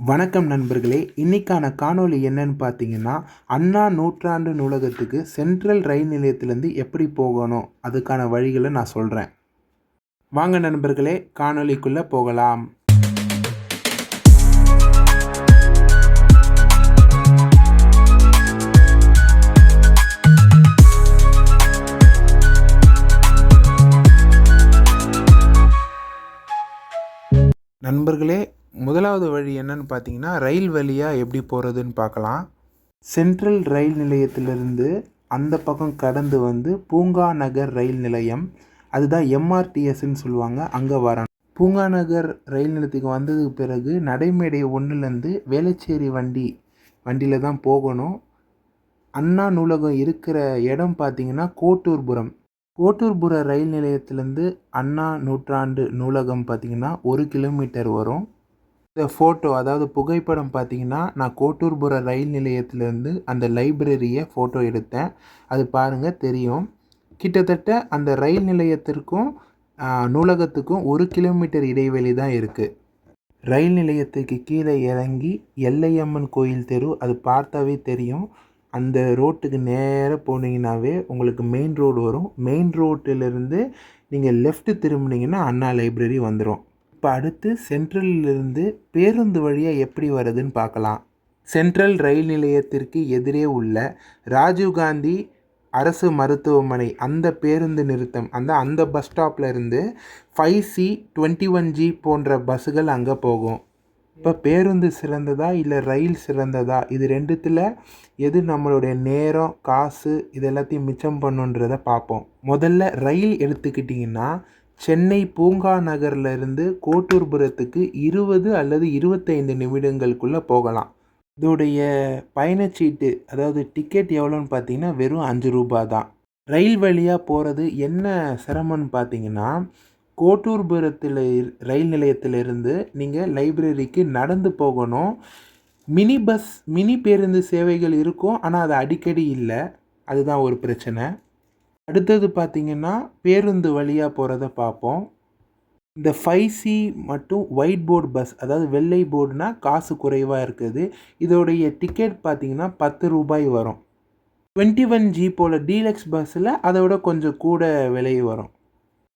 வணக்கம் நண்பர்களே இன்னைக்கான காணொளி என்னன்னு பார்த்தீங்கன்னா அண்ணா நூற்றாண்டு நூலகத்துக்கு சென்ட்ரல் ரயில் நிலையத்திலேருந்து எப்படி போகணும் அதுக்கான வழிகளை நான் சொல்கிறேன் வாங்க நண்பர்களே காணொளிக்குள்ளே போகலாம். நண்பர்களே முதலாவது வழி என்னன்னு பார்த்தீங்கன்னா ரயில் வழியாக எப்படி போகிறதுன்னு பார்க்கலாம். சென்ட்ரல் ரயில் நிலையத்திலிருந்து அந்த பக்கம் கடந்து வந்து பூங்கா நகர் ரயில் நிலையம். அதுதான் எம்ஆர்டிஎஸ்ன்னு சொல்லுவாங்க அங்கே வரணும். பூங்கா நகர் ரயில் நிலையத்துக்கு வந்ததுக்கு பிறகு நடைமேடை ஒன்றுலேருந்து வேளச்சேரி வண்டி வண்டியில் தான் போகணும். அண்ணா நூலகம் இருக்கிற இடம் பார்த்தீங்கன்னா கோட்டூர்புரம். கோட்டூர்புர ரயில் நிலையத்திலேருந்து அண்ணா நூற்றாண்டு நூலகம் பார்த்தீங்கன்னா ஒரு கிலோமீட்டர் வரும். இந்த ஃபோட்டோ அதாவது புகைப்படம் பார்த்தீங்கன்னா நான் கோட்டூர்புர ரயில் நிலையத்திலேருந்து அந்த லைப்ரரியை ஃபோட்டோ எடுத்தேன். அது பாருங்கள் தெரியும். கிட்டத்தட்ட அந்த ரயில் நிலையத்திற்கும் நூலகத்துக்கும் ஒரு கிலோமீட்டர் இடைவெளி தான் இருக்குது ரயில் நிலையத்துக்கு கீழே இறங்கி எல்லையம்மன் கோயில் தெரு அது பார்த்தாவே தெரியும். அந்த ரோட்டுக்கு நேராக போனீங்கன்னாவே உங்களுக்கு மெயின் ரோடு வரும். மெயின் ரோட்டிலிருந்து நீங்கள் லெஃப்ட்டு திரும்பினீங்கன்னா அண்ணா லைப்ரரி வந்துடும் இப்போ அடுத்து சென்ட்ரலிலிருந்து பேருந்து வழியாக எப்படி வருதுன்னு பார்க்கலாம். சென்ட்ரல் ரயில் நிலையத்திற்கு எதிரே உள்ள ராஜீவ்காந்தி அரசு மருத்துவமனை அந்த பேருந்து நிறுத்தம் அந்த அந்த பஸ் ஸ்டாப்பில் இருந்து five C twenty one G போன்ற பஸ்ஸுகள் அங்கே போகும். இப்போ பேருந்து சிறந்ததா இல்லை ரயில் சிறந்ததா? இது ரெண்டுத்தில் எது நம்மளுடைய நேரம் காசு இது எல்லாத்தையும் மிச்சம் பண்ணுன்றதை பார்ப்போம். முதல்ல ரயில் எடுத்துக்கிட்டிங்கன்னா சென்னை பூங்கா நகர்லேருந்து கோட்டூர்புரத்துக்கு இருபது அல்லது இருபத்தைந்து நிமிடங்களுக்குள்ளே போகலாம். இதோடைய பயணச்சீட்டு அதாவது டிக்கெட் எவ்வளோன்னு பார்த்தீங்கன்னா வெறும் அஞ்சு ரூபா தான். ரயில் வழியாக போகிறது என்ன சிரமம்னு பார்த்தீங்கன்னா கோட்டூர்புரத்தில் இரு- ரயில் நிலையத்திலிருந்து நீங்கள் லைப்ரரிக்கு நடந்து போகணும். மினி பஸ் மினி பேருந்து சேவைகள் இருக்கும் ஆனால் அது அடிக்கடி இல்லை. அதுதான் ஒரு பிரச்சனை. அடுத்தது பார்த்தீங்கன்னா பேருந்து வழியாக போகிறத பார்ப்போம். இந்த ஃபைவ் சி மற்றும் ஒயிட் போர்டு பஸ் அதாவது வெள்ளை போர்டுனா காசு குறைவாக இருக்குது. இதோடைய டிக்கெட் பார்த்தீங்கன்னா பத்து ரூபாய் வரும். டுவெண்ட்டி ஒன் ஜி போல் டீலக்ஸ் பஸ்ஸில் அதை விட கொஞ்சம் கூட விலை வரும்.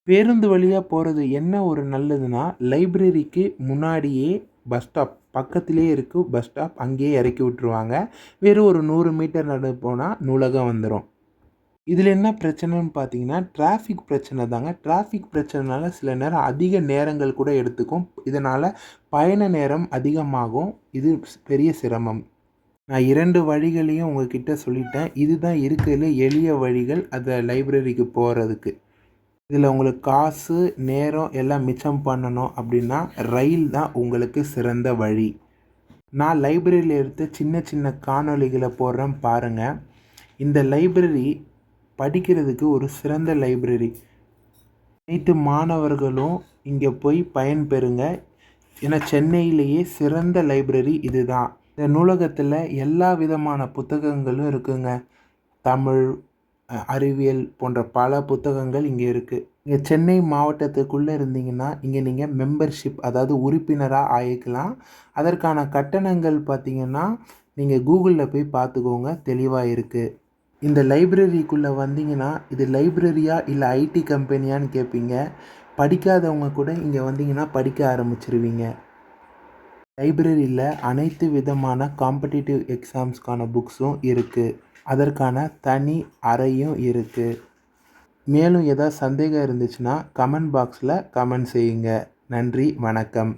பேருந்து வழியாக போகிறது என்ன ஒரு நல்லதுன்னா லைப்ரரிக்கு முன்னாடியே பஸ் ஸ்டாப் பக்கத்திலே இருக்குது பஸ் ஸ்டாப் அங்கேயே இறக்கி விட்டுருவாங்க. வெறும் ஒரு நூறு மீட்டர் நடந்து போனால் நூலகம் வந்துடும் இதில் என்ன பிரச்சனைன்னு பார்த்தீங்கன்னா டிராஃபிக் பிரச்சனை தாங்க. டிராஃபிக் பிரச்சனைனால சில நேரம் அதிக நேரங்கள் கூட எடுத்துக்கும். இதனால் பயண நேரம் அதிகமாகும். இது பெரிய சிரமம். நான் இரண்டு வழிகளையும் உங்ககிட்ட சொல்லிட்டேன். இதுதான் இருக்கிறதுல எளிய வழிகள் அதை லைப்ரரிக்கு போகிறதுக்கு இதில் உங்களுக்கு காசு நேரம் எல்லாம் மிச்சம் பண்ணணும் அப்படின்னா ரயில் தான் உங்களுக்கு சிறந்த வழி. நான் லைப்ரரியில் எடுத்த சின்ன சின்ன காணொளிகளை போடுறேன் பாருங்கள் இந்த லைப்ரரி படிக்கிறதுக்கு ஒரு சிறந்த லைப்ரரி. அனைத்து மாணவர்களும் இங்கே போய் பயன்பெறுங்க. ஏன்னா சென்னையிலேயே சிறந்த லைப்ரரி இதுதான். இந்த நூலகத்தில் எல்லா விதமான புத்தகங்களும் இருக்குங்க. தமிழ் அறிவியல் போன்ற பல புத்தகங்கள் இங்கே இருக்குது இங்கே சென்னை மாவட்டத்துக்குள்ளே இருந்தீங்கன்னா இங்கே நீங்கள் மெம்பர்ஷிப் அதாவது உறுப்பினராக ஆயிக்கலாம். அதற்கான கட்டணங்கள் பார்த்தீங்கன்னா நீங்கள் கூகுளில் போய் பார்த்துக்கோங்க தெளிவாக இருக்குது இந்த லைப்ரரிக்குள்ளே வந்தீங்கன்னா இது லைப்ரரியா இல்லை ஐடி கம்பெனியான்னு கேட்பீங்க படிக்காதவங்க கூட இங்கே வந்தீங்கன்னா படிக்க ஆரம்பிச்சிருவீங்க. லைப்ரரியில் அனைத்து விதமான காம்படிட்டிவ் எக்ஸாம்ஸ்க்கான புக்ஸும் இருக்குது அதற்கான தனி அறையும் இருக்குது மேலும் ஏதாவது சந்தேகம் இருந்துச்சுன்னா கமெண்ட் பாக்ஸில் கமெண்ட் செய்யுங்க. நன்றி வணக்கம்.